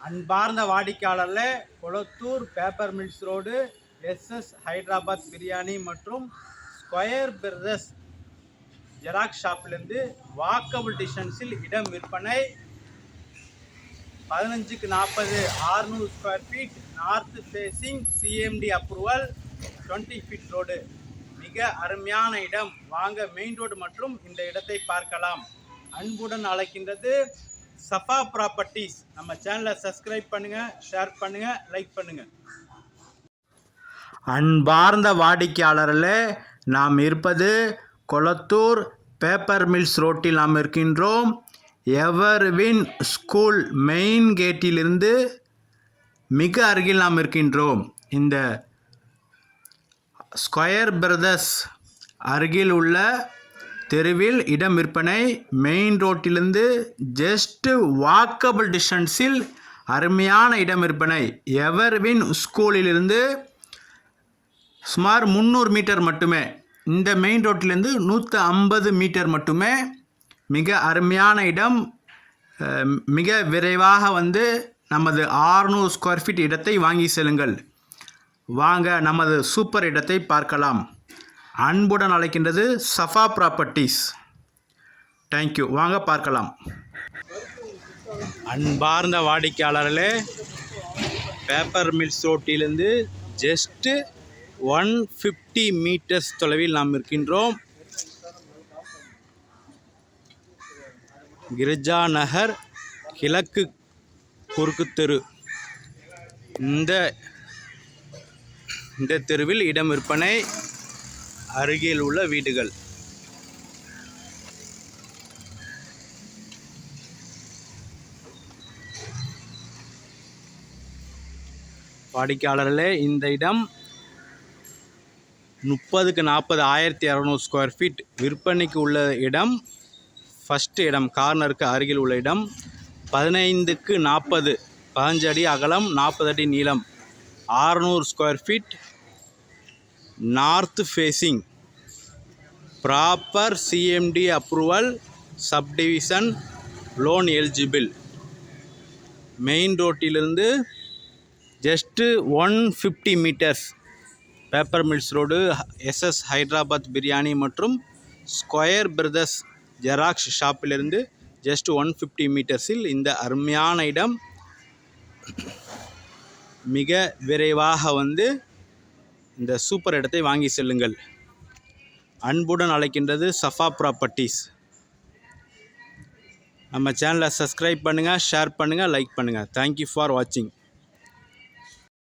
அன்பார்ந்த வாடிக்கையாளரில் Kolathur paper mills road SS Hyderabad biryani மற்றும் square brothers xerox ஷாப்லேருந்து walkable டிஸ்டன்ஸில் இடம் விற்பனை பதினஞ்சுக்கு நாற்பது ஆறுநூறு square feet north facing CMD approval twenty feet road மிக அருமையான இடம். வாங்க மெயின் ரோடு மற்றும் இந்த இடத்தை பார்க்கலாம். அன்புடன் அழைக்கின்றது சஃபா ப்ராப்பர்ட்டிஸ் நம்ம சேனலை சப்ஸ்கிரைப் பண்ணுங்க ஷேர் பண்ணுங்க லைக் பண்ணுங்க. அன்பார்ந்த வாடிக்கையாளர்களே நாம் இருப்பது கொளத்தூர் பேப்பர் மில்ஸ் ரோட்டில் நாம் இருக்கின்றோம். எவர்வின் ஸ்கூல் மெயின் கேட்டிலிருந்து மிக அருகில் நாம் இருக்கின்றோம். இந்த ஸ்கொயர் பிரதர்ஸ் அருகில் உள்ள தெருவில் இடம் விற்பனை மெயின் ரோட்டிலிருந்து ஜஸ்ட் வாக்கபிள் டிஸ்டன்ஸில் அருமையான இடம் விற்பனை. எவர்வின் ஸ்கூலிலிருந்து சுமார் முந்நூறு மீட்டர் மட்டுமே. இந்த மெயின் ரோட்டிலேருந்து நூற்றி ஐம்பது மீட்டர் மட்டுமே. மிக அருமையான இடம். மிக விரைவாக வந்து நமது 600 ஸ்கொயர் ஃபீட் இடத்தை வாங்கி செல்லுங்கள். வாங்க நமது சூப்பர் இடத்தை பார்க்கலாம். அன்புடன் அழைக்கின்றது சஃபா ப்ராப்பர்ட்டிஸ் தேங்க்யூ வாங்க பார்க்கலாம். அன்பார்ந்த வாடிக்கையாளர்களே பேப்பர் மில்ஸ் ரோட்டிலிருந்து ஜஸ்ட்டு ஒன் ஃபிஃப்டி மீட்டர்ஸ் தொலைவில் நாம் இருக்கின்றோம். கிரிஜா நகர் கிழக்கு குறுக்கு தெரு. இந்த இந்த தெருவில் இடம் விற்பனை அருகில் உள்ள வீடுகள். வாடிக்கையாளர்களே இந்த இடம் முப்பதுக்கு நாற்பது ஆயிரத்தி இரநூறு ஸ்கொயர் ஃபீட் விற்பனைக்கு உள்ள இடம். ஃபஸ்ட்டு இடம் கார்னருக்கு அருகில் உள்ள இடம். பதினைந்துக்கு நாற்பது பதினஞ்சு அடி அகலம் நாற்பது அடி நீளம். ஆறுநூறு square feet north facing. Proper CMD approval subdivision loan eligible. Main ரோட்டிலிருந்து just one fifty metres. Paper mills road SS Hyderabad biryani மற்றும் ஸ்கொயர் பிரதர்ஸ் ஜெராக்ஸ் ஷாப்பிலிருந்து ஜஸ்ட் ஒன் ஃபிஃப்டி மீட்டர்ஸில் இந்த அருமையான இடம். மிக விரைவாக வந்து இந்த சூப்பர் இடத்தை வாங்கி செல்லுங்கள். அன்புடன் அழைக்கின்றது சஃபா ப்ராப்பர்ட்டிஸ் நம்ம சேனலை சப்ஸ்கிரைப் பண்ணுங்கள் ஷேர் பண்ணுங்கள் லைக் பண்ணுங்கள் தேங்க்யூ ஃபார் வாட்சிங்